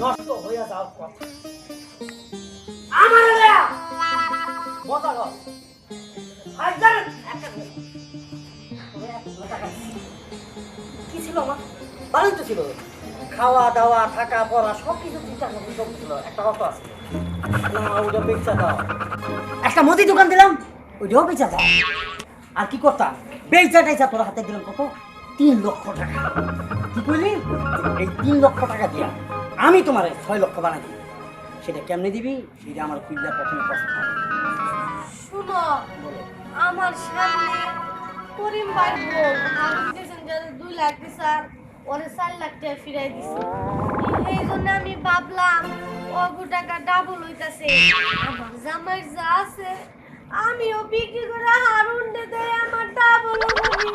নষ্ট হয়ে। কি ছিল আমার ভালোই তো ছিল। খাওয়া দাওয়া, থাকা, পড়া সব কিছু ঠিকঠাক মতো ছিল একটা অটো আছে। না, ওটা দাও। একটা মুদি দোকান দিলাম। ওইটাও বেচা দাও আর কি করতাম বেচা টেচা তোর হাতে দিলাম কত? তিন লক্ষ টাকা। কি করলি? এই তিন লক্ষ টাকা দিয়া আমি তোমার ছয় লক্ষ বানাই দিই সেটা কেমনে দিবি? সেটা আমার কুইল্লা প্রথমে প্রশ্ন। শুনো, আমার সামনে করিম ভাই বল দিয়েছেন দুই লাখ দিছে ওরে চার লাখ টাকা ফিরাই দিছে। এই জন্য আমি ভাবলাম অগু টাকা ডাবল হইতাছে। আমার জামাই যা আছে আমিও বিক্রি করে হারুন দে দেয় আমার ডাবল হবি।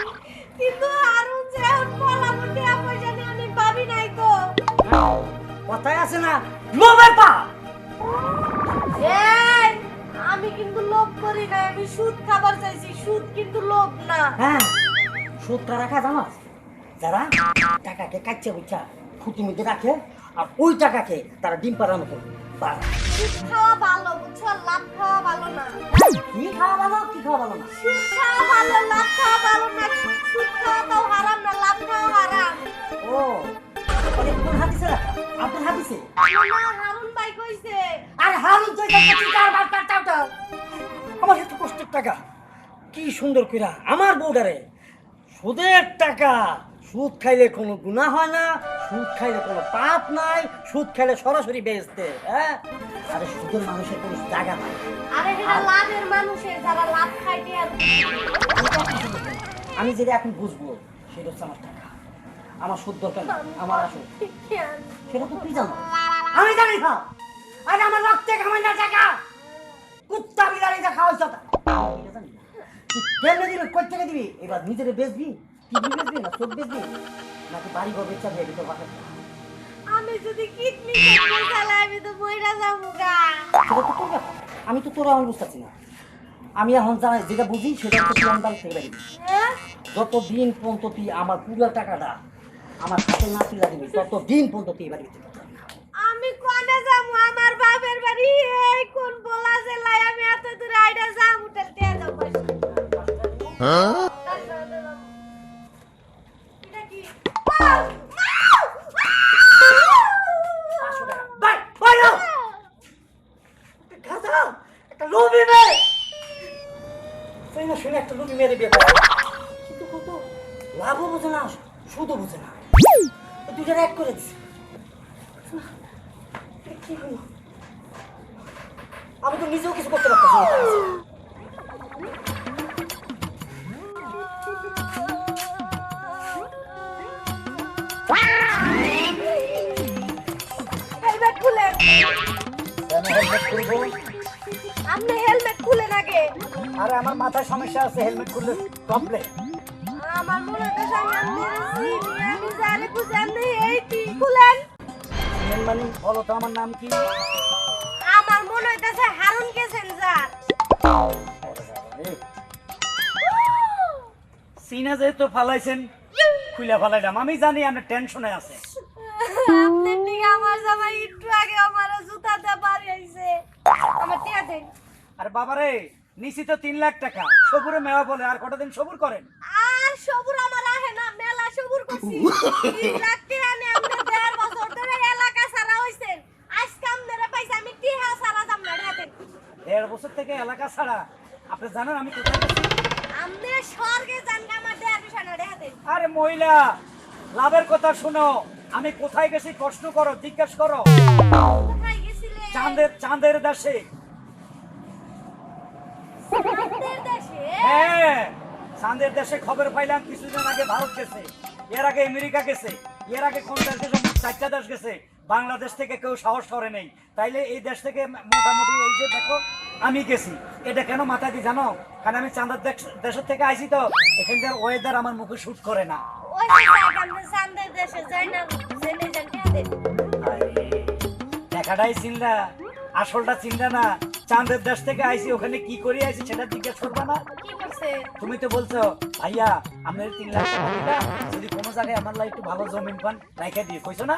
কিন্তু হারুন যে এখন পলাবো টাকা পয়সা নিয়ে আমি পাবি নাই তো। কথায় আছে না লোভের পা। এই আমি কিন্তু লোভ করি না আমি সুদ খাবার চাইছি সুদ কিন্তু লোভ না। হ্যাঁ সুদ কারা খায় জানো? যারা টাকাকে কাচ্চা বুচ্চা খুঁটি মধ্যে রাখে আর ওই টাকাকে তারা ডিম মতো। বাড়ায়। সুদ খাওয়া ভালো বুঝছ? লাভ খাওয়া ভালো না। কি খাওয়া ভালো? কি খাওয়া ভালো না? সুদ খাওয়া ভালো লাভ খাওয়া ভালো না। সুদ খাওয়াটাও হারাম না লাভ খাওয়া হারাম। ও তাহলে কোন হাদিসে আপনার হাদিসে? না হারুন ভাই কইছে। আর হারুন তুই আমার এত কষ্টের টাকা। কি সুন্দর কইরা। আমার বউডারে সুদের টাকা। সুদ খাইলে কোনো গুনাহ হয় না সুদ খাইলে কোনো পাপ নাই সুদ খাইলে সরাসরি বেচতে হ্যাঁ? আরে সুদের মানুষের কোনো জায়গা নাই। আরে এটা লাভের মানুষের যারা লাভ খাইতে? আমি যেটা এখন বুঝব সেটা হচ্ছে আমার টাকা। আমার সুদ দরকার আমার আসল। সেটা তো তুই জানো। আমি জানি না। আরে আমার রক্তে কামাই না টাকা। কুত্তা যা খাওয়াই চটা কেমনে দিবি কই থেকে দিবি? এবার নিজেরে বেচবি। কিডনি বেচবি না চোখ বেচবি নাকি বাড়ি ঘর বেচা দিয়ে তোর বাপের আমি যদি কিডনি করতে চালাই আমি তো বইরা যাব গা। তোর আমি তো তোর এখন বুঝতেছি না। আমি এখন জানাই যেটা বুঝি সেটা তুই আমার থেকে হ্যাঁ? যত দিন পর্যন্ত তুই আমার পুরো টাকাটা আমার হাতে না তুলে দিবি তত দিন পর্যন্ত তুই বাড়ি ভিতরে আমি কোনে যাব? আমার বাপের বাড়ি? এই কোন বলা জেলায় আমি এত দূরে আইডা যাম উঠে নাম কি? আমার মনে হইতেছে হারুন যার সিনা যেহেতু ফালাইছেন খুইলা ফালাইলাম। আমি জানি আপনার টেনশনে আছে আপনার দিকে আমার জামাই একটু আগে আমার জুতাতে বাড়ি আইছে আমার টিয়া দেন আর বাবারে নিছি তো তিন লাখ টাকা। সবুরে মেওয়া বলে আর কটা দিন সবুর করেন? আর সবুর আমার আহে না মেলা সবুর করছি। তিন লাখ টাকা নিয়ে আপনি দেড় বছর ধরে এলাকা সারা হইছেন। আজকে আপনারা পাইছে আমি টিহা সারা দাম না হাতেন দেড় বছর থেকে এলাকা ছাড়া আপনি জানেন আমি কোথায় গেছি আপনি স্বর্গে যান আমার দেড় বিষয় না আরে মহিলা লাভের কথা শুনো আমি কোথায় গেছি প্রশ্ন করো জিজ্ঞেস করো। কোথায় চাঁদের চাঁদের দেশে। চাঁদের দেশে? হ্যাঁ চাঁদের দেশে খবর পাইলাম কিছুদিন আগে ভারত গেছে এর আগে আমেরিকা গেছে এর আগে কোন দেশ গেছে? চারটা দেশ গেছে। বাংলাদেশ থেকে কেউ সাহস করে নেই। তাইলে এই দেশ থেকে মোটামুটি এই যে দেখো আমি গেছি। এটা কেন মাথা দি জানো? কারণ আমি চাঁদের দেশ- দেশের থেকে আইছি তো। এখানকার ওয়েদার আমার মুখে শুট করে না। দেখাটাই চিন্তা। আসলটা চিন্তা না। চাঁদের দেশ থেকে আইছি ওখানে কি করে আইছি সেটা জিজ্ঞেস করবে না। তুমি তো বলছো ভাইয়া আপনার তিন লাখ টাকা যদি কোনো জায়গায় আমার লাইফ একটু ভালো জমিন পান রাইখা দিয়ে। কইছো না?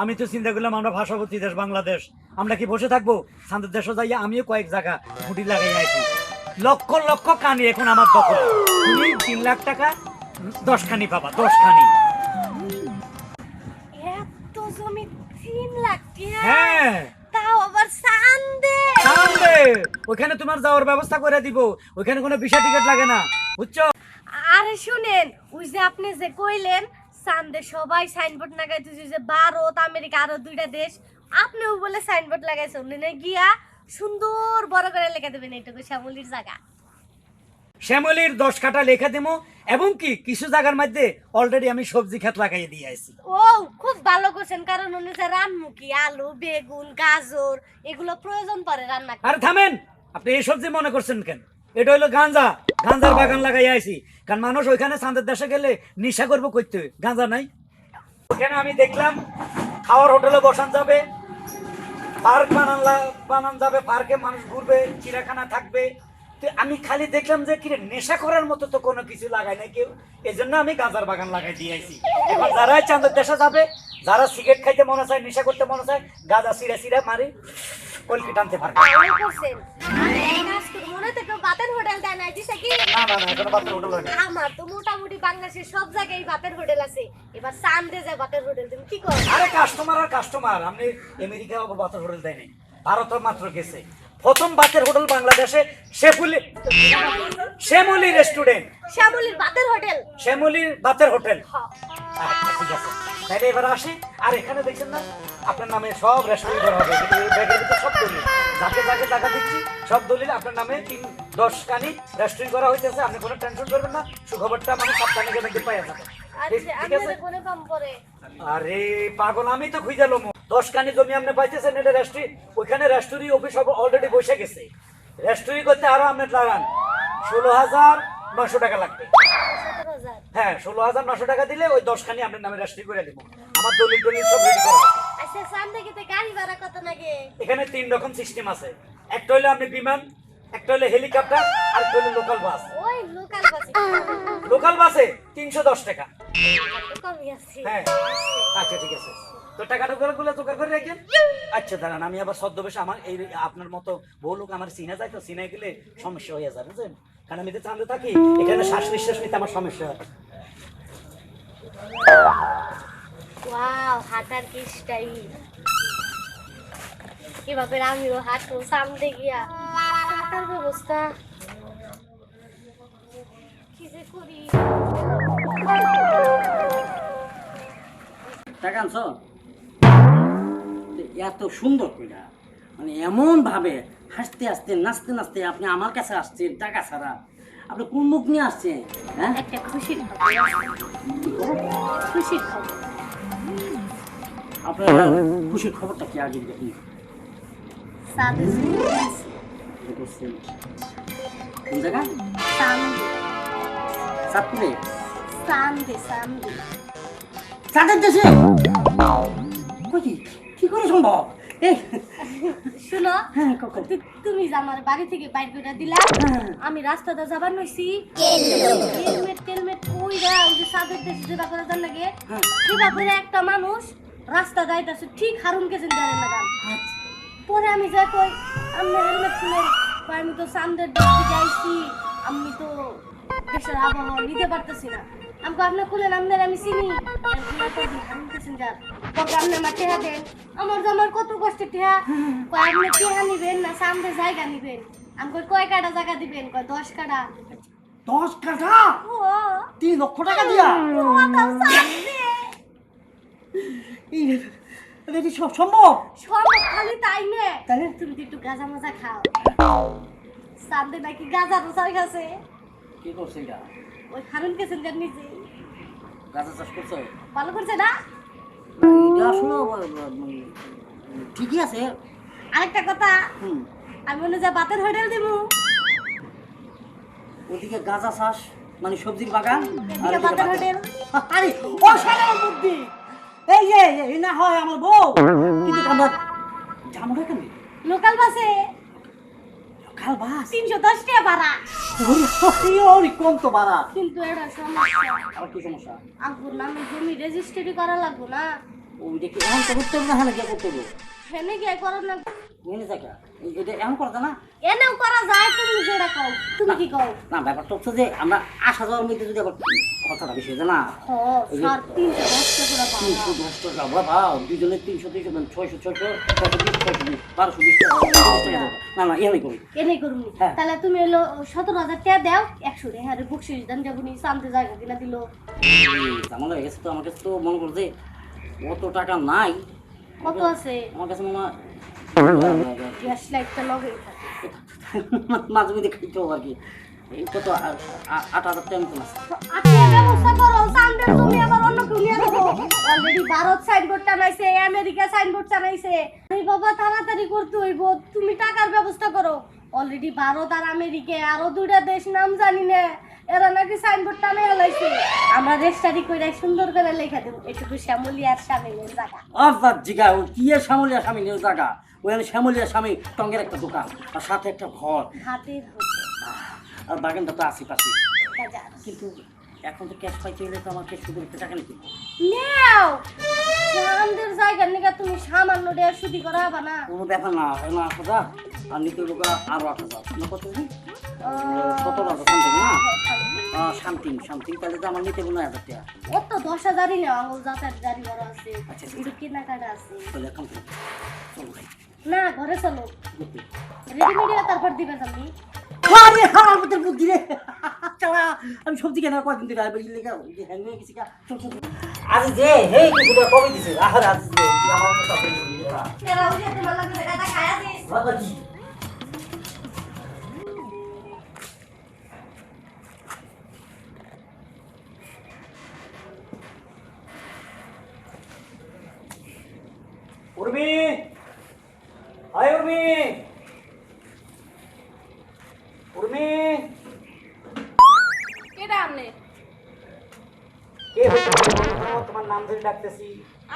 আমি তো চিন্তা করলাম আমরা ভাষাবতী দেশ বাংলাদেশ। আমরা কি বসে থাকব? শান্তির দেশে যাইয়া আমিও কয়েক জায়গা খুঁটি লাগাই আছি লক্ষ লক্ষ কানি এখন আমার দখলে। তুমি তিন লাখ টাকা দশ খানি পাবা দশ খানি হ্যাঁ। ওখানে তোমার যাওয়ার ব্যবস্থা করে দিব। ওখানে কোনো ভিসা টিকিট লাগে না। বুঝছ? আরে শুনেন ওই যে আপনি যে কইলেন সান্দে সবাই সাইনবোর্ড লাগাইতে যে ভারত আমেরিকা আরও দুইটা দেশ আপনিও বলে সাইনবোর্ড লাগাইছেন না গিয়া সুন্দর বড় করে লেখা দেবেন এইটুকু শ্যামলির জায়গা। শ্যামলির দশ কাটা লেখা দেবো এবং কি কিছু জায়গার মধ্যে অলরেডি আমি সবজি ক্ষেত লাগাই দিয়ে আসছি ও খুব ভালো করছেন কারণ উনি যে রানমুখী আলু বেগুন গাজর এগুলো প্রয়োজন পড়ে রান্না। আরে থামেন আপনি এই সবজি মনে করছেন কেন? এটা হলো গাঞ্জা। গাঞ্জার বাগান লাগাই আইছি। কারণ মানুষ ওইখানে চাঁদের দেশে গেলে নিশা করব করতে গাঁজা নাই। ওখানে আমি দেখলাম খাওয়ার হোটেলে বসান যাবে, পার্ক বানানলা বানান যাবে, পার্কে মানুষ ঘুরবে চিড়াখানা থাকবে। তো আমি খালি দেখলাম যে, কিরে, নেশা করার মতো তো কোনো কিছু লাগাই না কেউ। এই জন্য আমি গাঁজার বাগান লাগাই দিয়ে আইছি। এখন যারা চাঁদের দেশে যাবে, যারা সিগারেট খাইতে মনে চায়, নেশা করতে মনে চায়, গাঁজা সিরা সিরা মারি, কলকি টানতে পারবে। মনে তো কেউ ভাতের হোটেল দেয় না দিছে কি? না না না এখনও বাচ্চা হোটেল হয়নি আমার তো মোটামুটি বাংলাদেশের সব জায়গায় বাতের হোটেল আছে। এবার সানডে যায় বাতের হোটেল তুমি কি করো? আরে কাস্টমার আর কাস্টমার আপনি আমেরিকা বাতের হোটেল দেয়নি ভারত মাত্র গেছে। প্রথম বাতের হোটেল বাংলাদেশে শেফুলি শ্যামলি রেস্টুরেন্ট। শ্যামলির ভাতের হোটেল। শ্যামলির বাতের হোটেল। আচ্ছা, ঠিক আছে। তাহলে এবার আসি। আর এখানে দেখছেন না আপনার নামে সব রেস্টুরেন্ট করা হবে। এই ব্যাগের ভিতরে সব দলিল। যাকে যাকে টাকা দিচ্ছি সব দলিল আপনার নামে তিন দশ কানি রেস্টুরেন্ট করা হইতেছে। আপনি কোনো টেনশন করবেন না। সুখবরটা মানে কেন পাইয়া যাবেন ঠিক আচ্ছা আরে পাগল আমি তো খুঁজে দশ কানি জমি আপনি পাইতেছেন এটা রেস্টুরি ওইখানে রেস্টুরি অফিস অলরেডি বসে গেছে। রেস্টুরি করতে আরও আপনি লাগান ষোলো হাজার নশো টাকা লাগবে। হ্যাঁ ষোলো হাজার নশো টাকা দিলে ওই দশ খানি আপনার নামে রেস্টুরি করে দেবো। আমার দলিল টলিল সব রেডি করা। আচ্ছা এখানে তিন রকম সিস্টেম আছে। একটা হলো আপনি বিমান একটা হলো হেলিকপ্টার আর একটা হলো লোকাল বাস লোকাল বাসে তিনশো দশ টাকা। হ্যাঁ। আচ্ছা ঠিক আছে। তো জোগাড় করে রাখেন। আচ্ছা দাঁড়ান আমি আবার ছদ্মবেশে আমার এই আপনার মতো বউ লোক আমার চিনা যায় তো চিনে গেলে সমস্যা হয়ে যাবে বুঝলেন? কারণ আমি তো চান্দে থাকি এখানে শ্বাস নিঃশ্বাস নিতে আমার সমস্যা হয়। ওয়াও হাঁটার কি স্টাইল কীভাবে আমিও হাঁটবো সামনে গিয়া। হাঁটার ব্যবস্থা। কি যে করি। টাকা আনছো? তো এত সুন্দর কইরা। মানে এমন ভাবে হাসতে হাসতে নাচতে নাচতে আপনি আমার কাছে আসছেন টাকা ছাড়া। আপনি কোন মুখ নিয়ে আসছেন হ্যাঁ? একটা খুশির খুশির খবর। আপনার খুশির খবরটা কি আগে করছেন। কোন জায়গা? সামনে দেশে? কই কি? করে সম্ভব এই শুনো হ্যাঁ কখন তুমি যে আমার বাড়ি থেকে বাইর করে দিলা হ্যাঁ। আমি রাস্তাটা যাবার নইছি হেলমেট টেলমেট কইরা ওই যে সাদের দেশে যেটা করে লাগে হ্যাঁ। সেটা করে একটা মানুষ রাস্তা যাইতাছে ঠিক হারুন কেছেন জানেন না গান পরে আমি যাই কই আমি হেলমেট কই আমি তো সামনের আইছি আমি তো দেশের আবহাওয়া নিতে পারতেছি না আমি কই, আপনি খুলেন আপনার আমি চিনি আপনি আমার টেহা দেন আমার যে কত কষ্টে টেহা কয় আপনি টেহা নিবেন না সামনে জায়গা নিবেন আমি কই কয় কাটা জায়গা দিবেন কয় দশ কাটা দশ ও তিন লক্ষ টাকা দিয়া ও তাও সামনে এই সব সম্ভব সব খালি তাই নে তাহলে? তুমি একটু গাঁজা মাজা খাও সামনে নাকি গাঁজা রোসার কাছে কি করছে এটা ওই গেছেন যার নিজে গাঁজা চাষ করছে? ভালো করছে না? এটা আসলে ঠিকই আছে। আরেকটা কথা আমি মনে যা বাতের হোটেল দিব। ওদিকে গাঁজা চাষ মানে সবজির বাগান আর বাতের। হোটেল। আরে অসাধারণ বুদ্ধি! এই যে এই না হয় আমার বউ। কিন্তু আমরা কেন? লোকাল বাসে। কাল বাস তিনশো দশ টাকা ভাড়া ওরে কম তো বাড়া কিন্তু এটা সমস্যা। আবার কি সমস্যা? আগুর নামে জমি রেজিস্ট্রি করা লাগবো না। ওই দেখি এখন তো করতে হবে না হ্যাঁ গিয়ে করতে হবে। হেনে গিয়ে করা না। মেনে থাকে এটা এমন করতে না? এনেও করা যায় তুমি যেটা কও তুমি কি কও? না ব্যাপারটা হচ্ছে যে আমরা আসা যাওয়ার মধ্যে যদি আবার কথাটা বেশি না। তিনশো দশ টাকা করে তিনশো দশ টাকা বাবা দুজনের তিনশো তিনশো ছয়শো ছয়শো ছয়শো বারোশো বিশ টাকা। না না এনেই করুন হ্যাঁ। তাহলে তুমি এলো সতেরো হাজার টাকা দাও একশো রে হ্যাঁ বকশিস দান যাব নি সামতে জায়গা কিনা দিল। ঝামেলা হয়ে গেছে তো আমার কাছে তো মনে অত টাকা নাই। কত আছে? আমার কাছে মনে হয় গ্যাস লাইটটা লগে মাঝে মধ্যে খাইতে হবে আর কি। কত আট হাজার টাকা মতন আছে। ব্যবস্থা করো সামনে তুমি আবার নিয়ে দেবো। অলরেডি ভারত সাইনবোর্ড টানাইছে আমেরিকা সাইনবোর্ড টানাইছে। এই বাবা তাড়াতাড়ি করতে হইব তুমি টাকার ব্যবস্থা করো। অলরেডি ভারত আর আমেরিকা আরও দুইটা দেশ নাম জানি না। এরা নাকি সাইনবোর্ড টানে হেলাইছে আমরা রেজিস্টারি করে সুন্দর করে লেখা দেবো। এটুকু শ্যামলি আর স্বামীনের জায়গা অর্থাৎ জিগা ও কি এর শ্যামলিয়া স্বামী নিয়ে জায়গা ওখানে শ্যামলিয়া স্বামী টঙ্গের একটা দোকান আর সাথে একটা ঘর। হাতের আর বাগানটা তো আশেপাশে। কিন্তু এখন তো ক্যাশ পাইতে গেলে তো আমার ক্যাশ শুধু একটা টাকা নিতে নেও! আমাদের জায়গার নিকা তুমি সামান্য দেড় সুদি করা হবে না। কোনো ব্যাপার না এখন আট হাজার আর নিতে লোক আরও আট হাজার। না কত দিন সতেরো হাজার সামথিং না? সামথিং সামথিং তাহলে তো আমার নিতে নয় হাজার টাকা। তো দশ হাজারই নেওয়া আঙুল যাতায়াত গাড়ি ভাড়া আছে আচ্ছা, আচ্ছা। কেনাকাটা আছে। তাহলে এখন চলো। না ঘরে চলো। রেডিমেড তারপর দিবে তুমি আরে আমার মধ্যে বুদ্ধি রে। চালা আমি সবজি কেনা কয়দিন ধরে আইবার লেগা ওই হ্যাং হয়ে গেছি গা। চল, চল, চল। আজ যে হেই কিছুটা কমে দিছে। আহার আজ যে আমার মতো চাকরি করবি ওরা। এরা ওই তোমার লাগে এটা খায়া দিস বাবা কি উর্মি! হাই উর্মি! উর্মি। কেডা আমনে? কে তোমার নাম ধরে ডাকতেছি।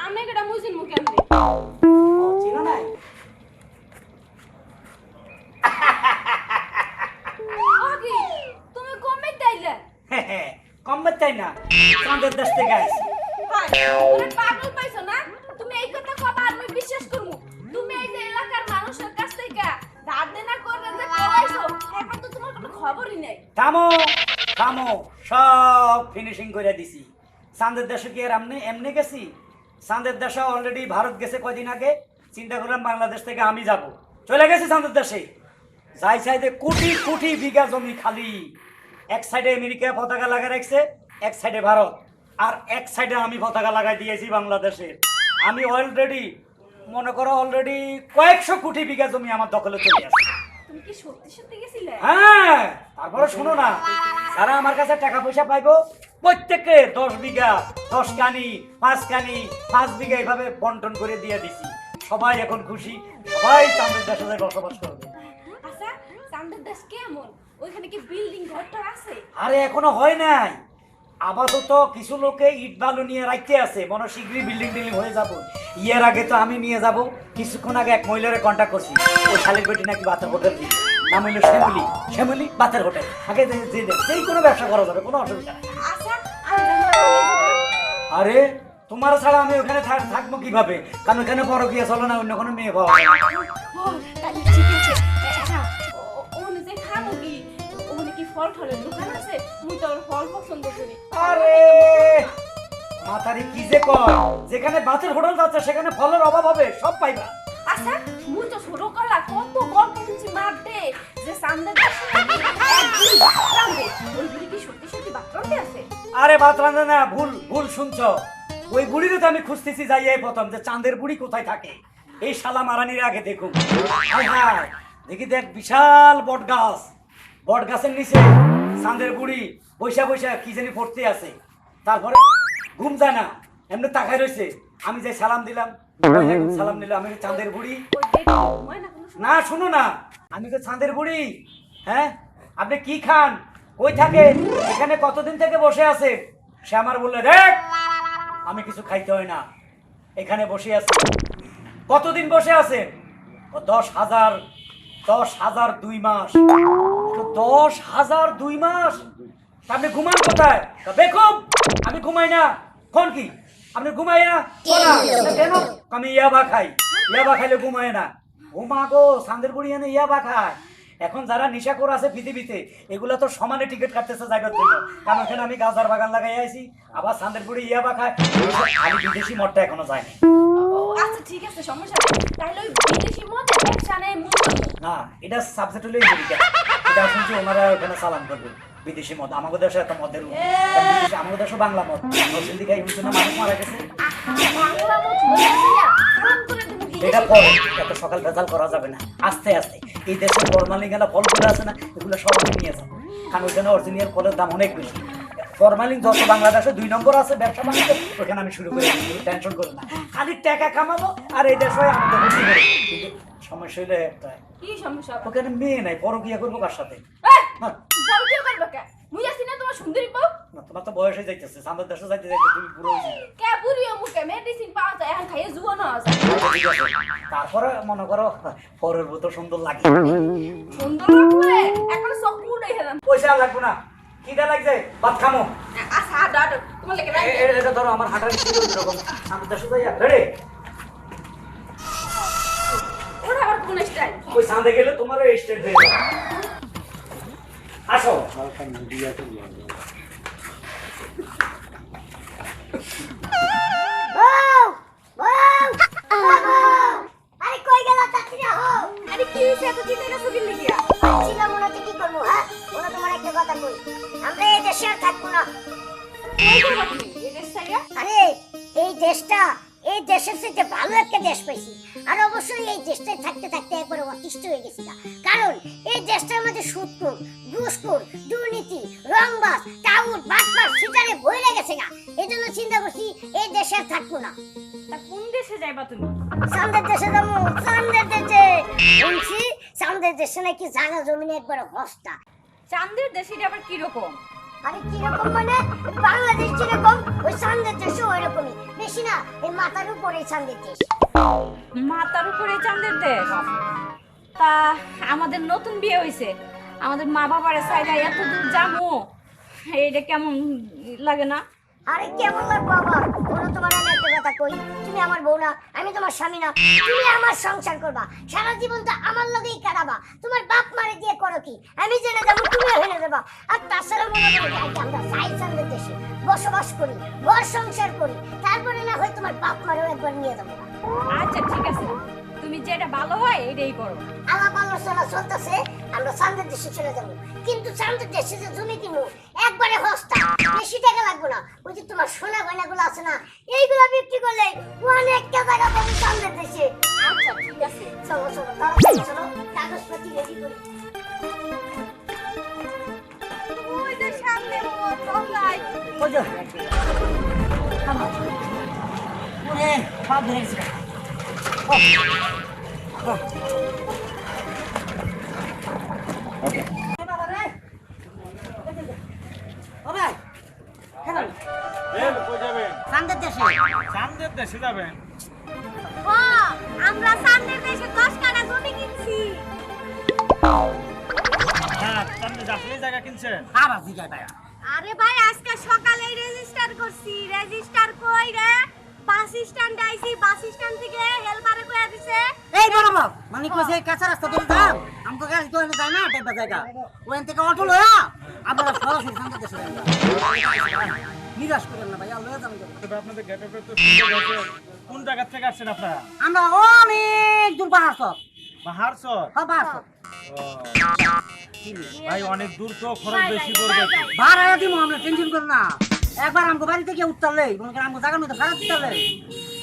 আমনে কেডা মুজিন মুখে আমনে? চিনো নাই? ওকে তুমি কমে তাইলে চাই না। থেকে হাই পাগল খবরই নাই। থামো থামো, সব ফিনিশিং করে দিছি। চাঁদের দেশে কি আর এমনি এমনি গেছি? চাঁদের দেশে অলরেডি ভারত গেছে কয়দিন আগে? চিন্তা করলাম বাংলাদেশ থেকে আমি যাব। চলে গেছি চাঁদের দেশে। যাই সাইডে কোটি কোটি বিঘা জমি খালি। এক সাইডে আমেরিকা পতাকা লাগা রাখছে, এক সাইডে ভারত। আর এক সাইডে আমি পতাকা লাগাই দিয়েছি বাংলাদেশের। আমি অলরেডি মনে করো অলরেডি কয়েকশো কোটি বিঘা জমি আমার দখলে চলে আসছে। তুমি কি সত্যি সত্যি গেছিলে? হ্যাঁ তারপরে শোনো না। যারা আমার কাছে টাকা পয়সা পাইবো প্রত্যেককে দশ বিঘা দশ কানি পাঁচ কানি পাঁচ বিঘা এইভাবে বন্টন করে দিয়ে দিছি। সবাই এখন খুশি সবাই দেশে যায় বসবাস করবে। আচ্ছা চান্দের দেশ কেমন? ওইখানে কি বিল্ডিং ঘরটা আছে? আরে এখনও হয় নাই। আপাতত কিছু লোকে ইট বালু নিয়ে রাখতে আছে। মনে শীঘ্রই বিল্ডিং টিল্ডিং হয়ে যাব। ইয়ের আগে তো আমি নিয়ে যাব। কিছুক্ষণ আগে এক মহিলারে কন্ট্যাক্ট করছি। ওই শালির বেটি নাকি বাতের হোটেল দিই নাম হইল শ্যামলি। শ্যামলি বাতের হোটেল। আগে যে যেই কোনো ব্যবসা করা যাবে কোনো অসুবিধা নেই। আচ্ছা আরে তোমার ছাড়া আমি ওখানে থাকব কীভাবে? কারণ ওখানে বড় গিয়ে চলো না অন্য কোনো মেয়ে পাওয়া যায়। ফল ফলের দোকান আছে মুই তো ওর ফল পছন্দ করি। আরে! মাথারি কি যে কর? যেখানে বাতের হোটেল যাচ্ছে সেখানে ফলের অভাব হবে সব পাইবা। আচ্ছা মুই তো ছোট কলা কত গল্প শুনছি মার দে যে সামনে কি সত্যি সত্যি বাথরুমে আছে? আরে রাঁধে না ভুল ভুল শুনছ। ওই বুড়িরও তো আমি খুঁজতেছি যাই প্রথম যে চাঁদের বুড়ি কোথায় থাকে। এই শালা মারানির আগে দেখুন। দেখি দেখ বিশাল বট গাছ বট গাছের নিচে চাঁদের বুড়ি বৈশা বৈশা কি জানি পড়তে আছে। তারপরে ঘুম যায় না, এমনি তাকাই রয়েছে। আমি যে সালাম দিলাম সালাম দিলাম আমি চাঁদের বুড়ি না, শুনো না, আমি তো চাঁদের বুড়ি হ্যাঁ? আপনি কি খান? কই থাকে এখানে কতদিন থেকে বসে আছে? সে আমার বললে, দেখ, আমি কিছু খাইতে হয় না। এখানে বসে আছি। কতদিন বসে আছে? দশ হাজার দশ হাজার দুই মাস। দশ হাজার দুই মাস। আপনি ঘুমান কোথায়? তা বেকুব আমি ঘুমাই না। কোন কি? আপনি ঘুমাই না? কোনা? আমি ইয়াবা খাই। ইয়াবা খাইলে ঘুমায় না। ও মা গো সান্দের বুড়ি এনে ইয়াবা খায়। এখন যারা নিশা করে আছে পৃথিবীতে এগুলা তো সমানে টিকিট কাটতেছে জায়গার জন্য। কারণ এখানে আমি গাজার বাগান লাগাই আইছি আবার সান্দের বুড়ি ইয়াবা খায়। আমি বিদেশি মদটা এখনও যায়নি। আচ্ছা ঠিক আছে সমস্যা তাহলে ওই বিদেশি মদে না এটা সাবজেক্ট হলো এটা শুনছি ওনারা ওখানে চালান করবে বিদেশি মদ, আমাদের দেশে একটা মদের আমাদের দেশে বাংলা মদ। নজরুল দিকে ইউজ না মানুষ মারা গেছে। করে এটা পরে এত সকাল ভেজাল করা যাবে না। আস্তে আস্তে। এই দেশে ফরমালিন গেলা ফলগুলো আছে না, এগুলো সব আমি নিয়ে যাব কারণ ওইখানে অরিজিনাল ফলের দাম অনেক বেশি। ফরমালিন যত বাংলাদেশে দুই নম্বর আছে, ব্যবসা বাণিজ্য ওখানে আমি শুরু করে টেনশন করো না। খালি টাকা কামাবো, আর এই দেশে আমাদের সমস্যা হইলে একটা কি সমস্যা? মেয়ে নাই বড় বিয়ে করব কার সাথে? বড় কি করবে কে? মুই আছি না তোমার সুন্দরী বউ? না, তোমার তো বয়স হয়ে যাইতেছে আমাদের দেশে যাইতে যাইতে তুমি পুরো। কে মুখে? মেডিসিন পাওয়া যায় এখন খাইয়ে আছে। তারপরে মনে করো পরের মতো সুন্দর লাগে। সুন্দর করে এখন সব পুরোই হেলাম পয়সা লাগবে না। খিদা লাগছে? ভাত খামো। আচ্ছা আডো আডো তোমার লেগে এটা ধরো আমার হাঁটার ছিল এরকম। আমাদের দেশে যাইয়া রেডি ওরা আবার কোন স্টাইল ওই সামনে গেলে তোমার স্টেট হয়ে যাবে। আসো। মনে হ্যাঁ? ওরা তোমার একটা কথা আমরা এই দেশে আর থাকব না। আরে এই দেশটা এই দেশের থেকে ভালো একটা দেশ পাইছি। আর অবশ্যই এই দেশটায় থাকতে থাকতে একবারে অতিষ্ঠ হয়ে গেছি কারণ এই দেশটার মধ্যে সুদখোর ঘুষখোর দুর্নীতি রংবাজ টাউট বাটপাট সিটারে ভরে গেছে না এই জন্য চিন্তা করছি এই দেশে আর থাকব না। তা কোন দেশে যাইবা তুমি? সামনের দেশে যাব। সামনের দেশে। শুনছি সামনের দেশে নাকি জায়গা জমিনে একবারে হস্তা। চান্দের দেশে আবার কি রকম আরে কীরকম মানে? বাংলাদেশ যেরকম ওই চান্দের দেশও ওই রকমই বেশি না এই মাথার উপরে চান্দের দেশ। মাথার উপরে চান্দের দেশ? তা আমাদের নতুন বিয়ে হয়েছে আমাদের মা বাবার সাইডে এত দূর যাব? এটা কেমন লাগে না? আরে কেমন লাগবে বাবা? ওরা তোমার কথা কই তুমি আমার বউ না, আমি তোমার স্বামী না, তুমি আমার সংসার করবা। সারা জীবন আমার লগেই কাটাবা। তোমার বাপ মারে দিয়ে করো কি? আমি জেনে যাব তুমি হেনে দেবা আর তাছাড়া মনে করো আমরা সাই সামনের দেশে বসবাস করি, ঘর সংসার করি। তারপরে না হয় তোমার বাপ মারেও একবার নিয়ে যাব। আচ্ছা ঠিক আছে। তুমি যেটা ভালো হয় এটাই করো আলাপ আলোচনা চলতেছে আমরা চান্দের দেশে চলে যাব কিন্তু চান্দের দেশে যে জমি কিনবো একবারে হস্তা বেশি টাকা লাগবে না ওই যে তোমার সোনা গয়নাগুলো আছে না এইগুলো বিক্রি করলে অনেকটা টাকা পাবে চান্দের দেশে আচ্ছা ঠিক আছে চলো চলো তাড়াতাড়ি চলো কাগজপাতি রেডি করি ওই যে সামনে ও চলাই চান্দের দেশে আমরা সামনের দেশে দশ কাটা কিনছি হ্যাঁ জায়গা কিনছেন আরে ভাই, আজকে সকালেই রেজিস্টার করছি। রেজিস্টার কই রে বাস স্ট্যান্ড আইছি বাস স্ট্যান্ড থেকে হেলপারে কইয়া দিছে। এই বড় বাপ মানে কইছে কাঁচা রাস্তা ধরে যাও। আমাকে গাড়ি তো যায় না টাইপা জায়গা। ওখান থেকে অটো লয়া আপনারা সরাসরি সামনে দেশে যাবেন নিরাশ করেন না ভাই আল্লাহ জানেন তবে আপনাদের গেটে তো কোন জায়গা থেকে আসছেন আপনারা? আমরা অনেক দূর পাহাড় সব। পাহাড় চর হ্যাঁ পাহাড় সব। ভাই অনেক দূর তো খরচ বেশি পড়বে। ভাড়া দিব আমরা টেনশন করেন না। একবার আমগো বাড়িতে গিয়ে উঠতালে মনে করেন আমগো জায়গার মধ্যে খারাপ দিতালে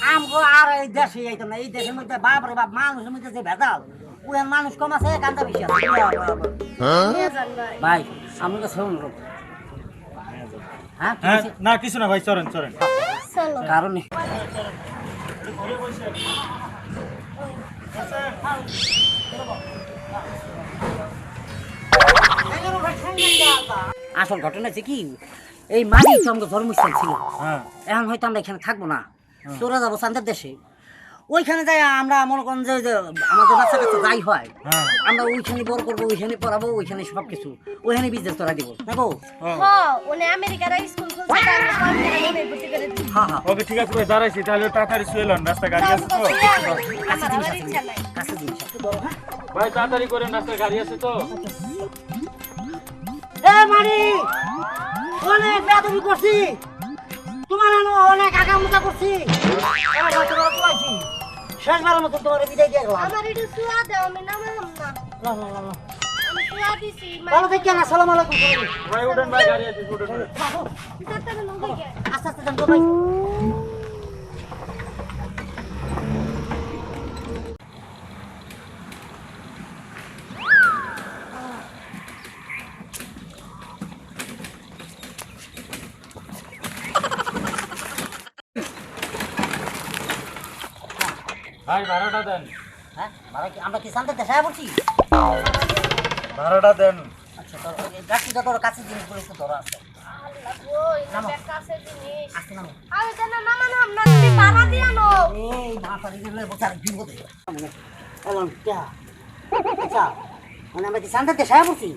আমগো আর এই দেশে যাইতাম না এই দেশের মধ্যে বাপ রে বাপ মানুষের মধ্যে যে ভেজাল ওখানে মানুষ কম আছে কান্দা বেশি ভাই আমি তো শোন হ্যাঁ হ্যাঁ? না কিছু না ভাই চলেন চলেন। চলো। কারণে আসল ঘটনা হচ্ছে কি? এই মাটি তো আমাদের ধর্মস্থান ছিল। হ্যাঁ। এখন হয়তো আমরা এখানে থাকব না। চলে যাব চান্দের দেশে। ওইখানে যাই আমরা মনে করেন যে আমাদের বাচ্চা কাচ্চা যাই হয় হ্যাঁ। আমরা ওইখানে বড় করব ওইখানে পড়াবো ওইখানে সব কিছু ওইখানে বিজনেস করা দিব দেখো হ আমেরিকার স্কুল হ্যাঁ হ্যাঁ। ওকে ঠিক আছে দাঁড়াইছি তাহলে তাড়াতাড়ি শুয়ে লন রাস্তায় গাড়ি আছে তো? কাছে কাছে হ্যাঁ ভাই তাড়াতাড়ি করেন গাড়ি আছে এ মারি! অনেক বেদবি করছি। তোমার আনো অনেক আগামুখা করছি। এবার হয়তো শেষবারের মতো তোমার বিদায় দিয়ে গেলাম। আমার এটা সুয়া দাও আমি না। লা, না না লা। আমি ভালো থেকে না সালাম আলাইকুম। ভাই উঠেন ভাই গাড়ি আছে উঠেন আস্তে আস্তে যান তো ভাই ভাই ভাড়াটা দেন। হ্যাঁ কি আমরা কি শান্তি দেখায় বলছি ভাড়াটা দেন। আচ্ছা কাছে জিনিস বলে ধরা আছে আচ্ছা মানে আমরা কি শান্তি দেখায় বলছি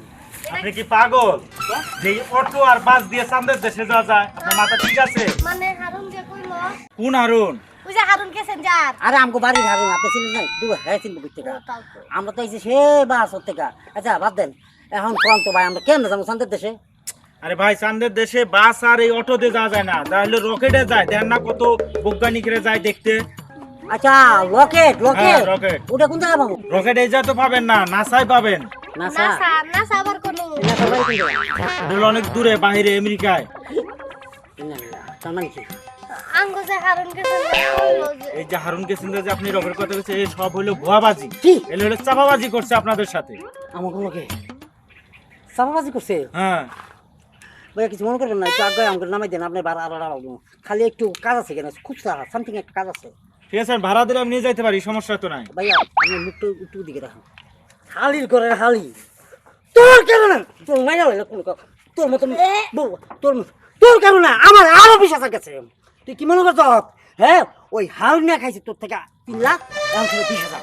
আপনি কি পাগল? যে এই অটো আর বাস দিয়ে চান্দের দেশে যাওয়া যায়? আপনার মাথা ঠিক আছে? মানে হারুন যে কইলো। কোন হারুন? যে হারুন কেছেন যার। আরে আমগো বাড়ি ধারণ আপনি চিনেন নাই? দূর হ্যাঁ চিনবো তো। সে বাস হতে গা আচ্ছা বাদ দেন। এখন কোন তো ভাই আমরা কেমনে যাব শান্তির দেশে? আরে ভাই চান্দের দেশে বাস আর এই অটো দিয়ে যাওয়া যায় না। তাহলে রকেটে যায়। দেন না কত বৈজ্ঞানিকরা যায় দেখতে। আচ্ছা। ওটা কোন পাবো? রকেটে যা তো পাবেন না নাসায় পাবেন। না নাসা আবার কোন? অনেক দূরে বাইরে আমেরিকায়। না, না, তার মানে কি? আঙ্গ যে হারুন কেছেন যে এই যে হারুনকে চিন্তা যে আপনি রকেট কথা বলছে এই সব হইল ভুয়াবাজি। কি? এগুলো হলো চাপাবাজি করছে আপনাদের সাথে। আমার কোনো লোকে সাফাবাজি করছে? হ্যাঁ। ভাইয়া কিছু মনে করবেন না একটু আগে আমাকে নামাই দেন আপনি বার আর খালি একটু কাজ আছে কেন? খুব সামথিং একটা কাজ আছে। ঠিক আছে ভাড়া দিলে আমি নিয়ে যাইতে পারি সমস্যা তো নাই। ভাইয়া আপনি মুখটা একটু দিকে রাখুন হালির করে হালি। তোর কেন না? তোর মাইয়া হইল কোনো তোর মতন বউ, তোর তোর কেন না? আমার আরও বিশ্বাস আছে তুই কি মনে করছ হ্যাঁ? ওই হাল না খাইছি তোর থেকে তিন লাখ এখন থেকে বিশ হাজার।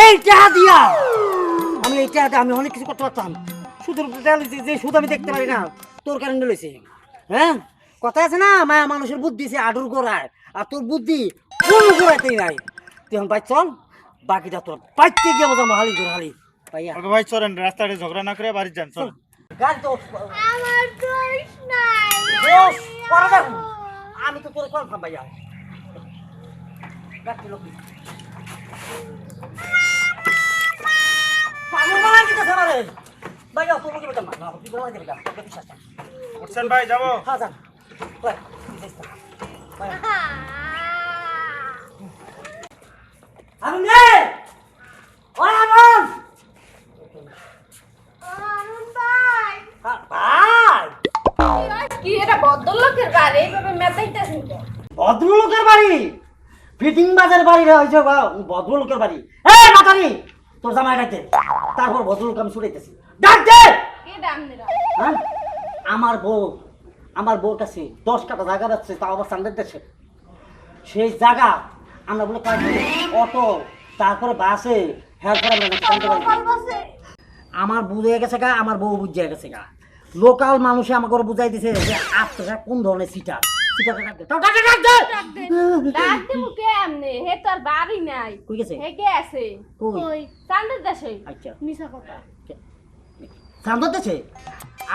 এই টাকা দিয়া! আমি এই টাকাতে আমি অনেক কিছু করতে পারতাম। সুদের যে সুদ আমি দেখতে পারি না তোর কারণে লইছি। হ্যাঁ? কথা আছে না মায়া মানুষের বুদ্ধি সে আডুর গোড়ায় আর তোর বুদ্ধি কোনো গোড়াতেই নাই। তুই এখন চল বাকিটা তোর বাইতে গিয়ে বোঝাবো হালি তোর হালি। ভাইয়া। ভাই চলেন রাস্তাতে ঝগড়া না করে বাড়ি যান চলেন। গাড়ি তো আমার দোষ নাই। দোষ? দেখুন আমি তো তোর কনফার্ম ভাইয়া গাড়ি লোক। উঠছেন ভাই যাব? হ্যাঁ যান। ভাই। কি এটা ভদ্রলোকের বাড়ি? এইভাবে মেতাইতেছেন তো ভদ্রলোকের বাড়ি? ফিটিং বাজার বাড়ি রে ভদ্রলোকের বাড়ি। মাতারি তোর জামাই তারপর ভদ্রলোক আমি ছুটাইতেছি। ডাক দে কি দাম হ্যাঁ? আমার বউ আমার বউর কাছে দশ কাটা জায়গা যাচ্ছে তাও আবার সান্দের দেশে সেই জায়গা আমরা বলে অটো তারপরে বাসে হ্যাঁ করে আমার বুঝে গেছে গা আমার বউ বুঝে গেছে গা। লোকাল মানুষে আমাকে বুঝাই দিছে যে আপনারা কোন ধরনের সিটার? সিটার ডাক দে? ডাক দে, ডাক দে ডাক দিমু কেমনে হে তো বাড়ি নাই। কই গেছে? হে গেছে কই? কই? চান্দের দেশে। আচ্ছা। মিছা কথা। চান্দর দেশে?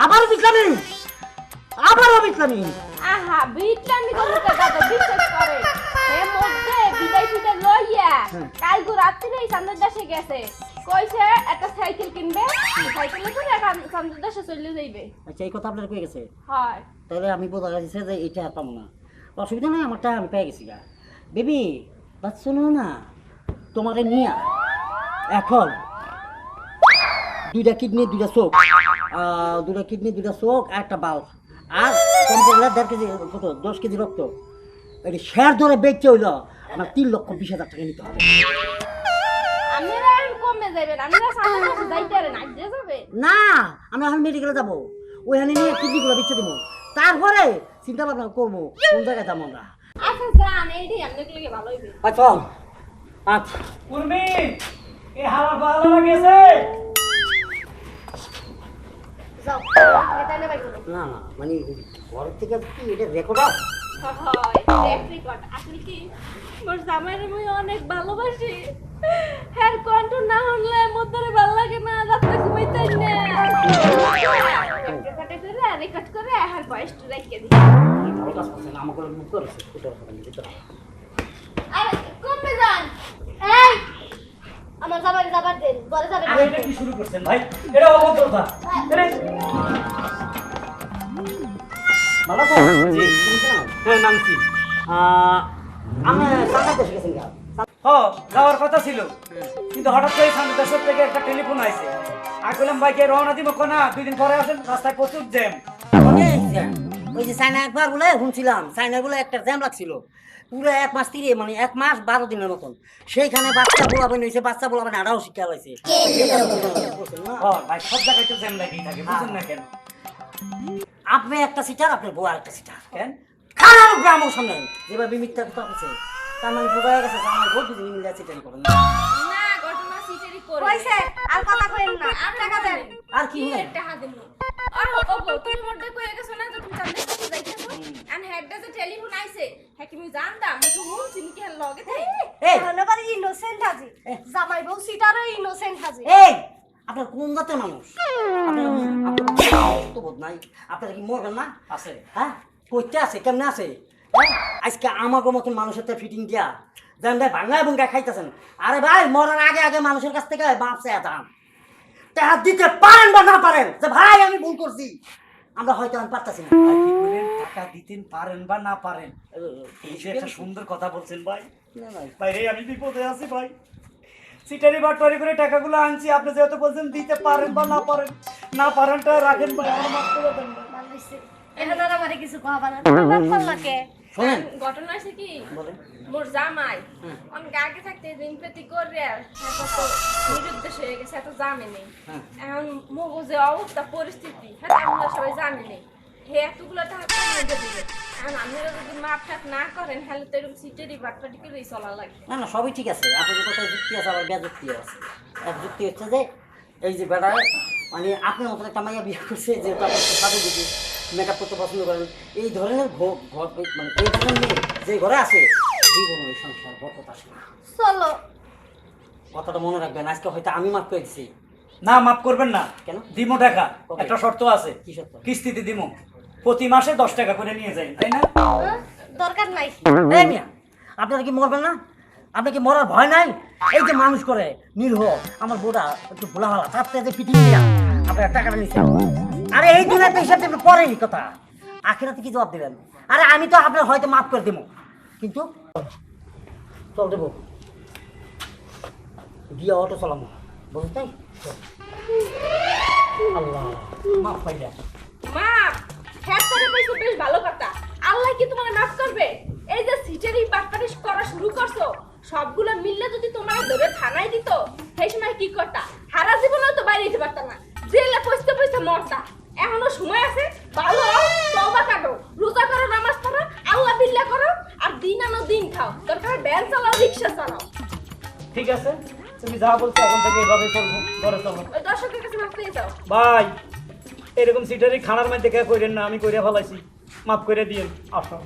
আবার বিসলামি আবারও বিসলামি আহা বিটলামি করতে দাদা বিশ্বাস করে। হে মধ্যে বিদায় লইয়া হ্যাঁ। কাল গো রাত্রে চান্দের দেশে গেছে। কইছে একটা সাইকেল কিনবে। সাইকেলে করে চান্দের দেশে চলে যাইবে। আচ্ছা এই কথা আপনার কয়ে গেছে? হয়। তাহলে আমি বোঝা গেছে যে আর পাবো না। অসুবিধা নেই আমারটা আমি পেয়ে গেছি গা। বেবি বাদ শোনো না তোমারে নিয়া এখন দুইটা কিডনি দুইটা চোখ। দুইটা কিডনি দুইটা চোখ আর একটা বাল্ব। আর কম দেড় কেজি কত? দশ কেজি রক্ত। এটি শেয়ার ধরে বেচতে হইল আমার তিন লক্ষ বিশ হাজার টাকা নিতে হবে। এখন যাবেন যাইতে যাবে। না আমরা এখন মেডিকেলে যাব। ওইখানে নিয়ে কিডনিগুলো বিচ্ছে দেবো। তারপরে চিন্তা ভাবনা করব কোন জায়গায় যাব আমরা। আচ্ছা যান এইটাই আপনাকে লেগে ভালো হইবে? আচ্ছা আচ্ছা উর্মি এই হাওয়া ভালো লাগেছে? যাও এটা না না মানে ঘরের থেকে কি এটা রেকর্ড রেকর্ড আসলে কি? মোর জামাইরে মুই অনেক ভালোবাসি। হ্যাঁ কন্ট্রো না হলে মোর ভালো লাগে না রাতে ঘুমাইতে না। রেকর্ড করে আর ভয়েস টু রাখিয়ে দিই। আমাকে মুখ করেছে ভিতরে ভিতরে কমে যান। এই আমার যাবার যাবার দেন ঘরে যাবেন আরে এটা কি শুরু করছেন ভাই? এটা অভদ্রতা। আরে ভালো জি। তুমি কেমন? হ্যাঁ নামছি। আমি সাকার দেশে গেছেন হ যাওয়ার কথা ছিল। কিন্তু হঠাৎ করে সামনে দেশের থেকে একটা টেলিফোন আইছে। আর বললাম ভাইকে রওনা দিব কোনা দুই দিন পরে আসেন রাস্তায় প্রচুর জ্যাম। ওই যে চায়না একবার বলে শুনছিলাম চায়না বলে একটা জ্যাম লাগছিল। পুরো এক মাস তিরিয়ে মানে এক মাস বারো দিনের মতন। সেইখানে বাচ্চা বলাবেন হয়েছে বাচ্চা বলাবেন আরাও শিক্ষা হয়েছে। হ ভাই সব জায়গায় তো জ্যাম লাগেই থাকে বুঝুন না কেন? আপনি একটা সিটার আপনার বউ আর একটা সিটার কেন? খারাপ সামনে যেভাবে মিথ্যা কথা আছে তার মানে বোঝা গেছে যে আমার ভোট যদি মিলে সিটারি করেন না ঘটনা সিটারি করে কইছে আর কথা কইেন না আর টাকা দেন। আর কি কি টাকা দেন আর ওগো তুমি মোটে কইয়া গেছো না যে তুমি চান্দের দেশে যাইতেছো? আর হেডটা যে টেলিফোন আইছে হ্যাঁ কি আমি জানতাম? মুই তো তুমি কি লগে থাই এই হলো বাড়ি ইনোসেন্ট হাজি। জামাই বউ সিটারও ইনোসেন্ট হাজি। এই আপনার কোন জাতের মানুষ? আপনার আপনার তো বোধ নাই? আপনার কি মরবেন না? আছে। হ্যাঁ? কইতে আছে কেমনে আছে? হ্যাঁ? আজকে আমাকে মতন মানুষের তো ফিটিং দিয়া। যেন ভাই ভাঙা এবং খাইতেছেন। আরে ভাই মরার আগে আগে মানুষের কাছ থেকে বাপ চেয়ে দাম টাকা দিতে পারেন বা না পারেন যে ভাই আমি ভুল করছি। আমরা হয়তো আমি পারতাছি না। ভাই কি বলেন? টাকা দিতেন পারেন বা না পারেন? এই যে একটা সুন্দর কথা বলছেন ভাই। না ভাই, ভাই রে আমি বিপদে আছি ভাই। সিটারি বাটরি করে টাকাগুলো আনছি আপনি যেহেতু বলছেন দিতে পারেন বা না পারেন না পারেনটা রাখেন ভাই আমার মাফ করে দেন ভাই। ভালো এখন আর আমারে কিছু কহবা না। তুমি বাপ করলা কে শোনেন। ঘটনা আছে কি মোর জামাই অনেক আগে থাকতে দিন প্রতি করে এখন নিরুদ্দেশ হয়ে গেছে এত জানে নেই। হ্যাঁ। এখন মগজে অবস্থা পরিস্থিতি হ্যাঁ আমরা সবাই জানি নেই। হে এতগুলো টাকা কমিয়ে দিবে? এখন আপনারা যদি মাপ ঠাক না করেন তাহলে তো এরকম সিটেরই বাটপাটি করেই চলা না না সবই ঠিক আছে। আপনাদের কথায় যুক্তি আছে আবার বেযুক্তিও আছে। এক যুক্তি হচ্ছে যে এই যে বেড়ায় মানে আপনার মতন একটা মাইয়া বিয়ে করছে যে তার সাথে যদি মেকআপ করতে পছন্দ করেন। এই ধরনের ঘর মানে এই ধরনের মেয়ে যে ঘরে আছে জীবন ওই সংসার বরকত আসে না। চলো। কথাটা মনে রাখবেন আজকে হয়তো আমি মাফ করে দিছি। না মাফ করবেন না। কেন? দিমো টাকা। একটা শর্ত আছে। কি সত্য কিস্তিতে দিমো। প্রতি মাসে দশ টাকা করে নিয়ে যাই তাই না? হ্যাঁ? দরকার নাই। এই মিয়া আপনারা কি মরবেন না? আপনার কি মরার ভয় নাই? এই যে মানুষ করে নির্হ আমার বোটা একটু ভোলা ভালা তার পিটিয়ে আপনারা আরে এই হিসাব দেবে পরেনি কথা। আখেরাতে কি জবাব দিবেন? আরে আমি তো আপনার হয়তো মাফ করে দেবো। কিন্তু চল দেবো। গিয়ে অটো বুঝতে আল্লাহ, মাফ পাইলা হ্যাঁ করে বেশ ভালো কথা। আল্লাহ কি মাফ করবে? এই যে করা শুরু করছ, সবগুলো মিললে যদি তোমার ধরে থানায় দিত, সেই সময় কি করতা? হারা জীবনেও তো বাইরে যেতে পারতাম না। জেলে পয়সতে পয়সা মরতা। এখনও সময় আছে ভালো তওবা কাটো। রোজা করো নামাজ পড়ো আল্লাহ বিল্লাহ করো আর দিন আনো দিন খাও। দরকার ভ্যান চালাও রিক্সা চালাও। ঠিক আছে তুমি যা বলছো এখন থেকে এভাবে চলবো ঘরে চলো ওই দর্শকের কাছে মাফ পেয়ে যাও। ভাই এরকম সিটারি খানার মধ্যে দেখা করেন না আমি কইরা ফেলাইছি। মাফ করে দিয়েন আসো।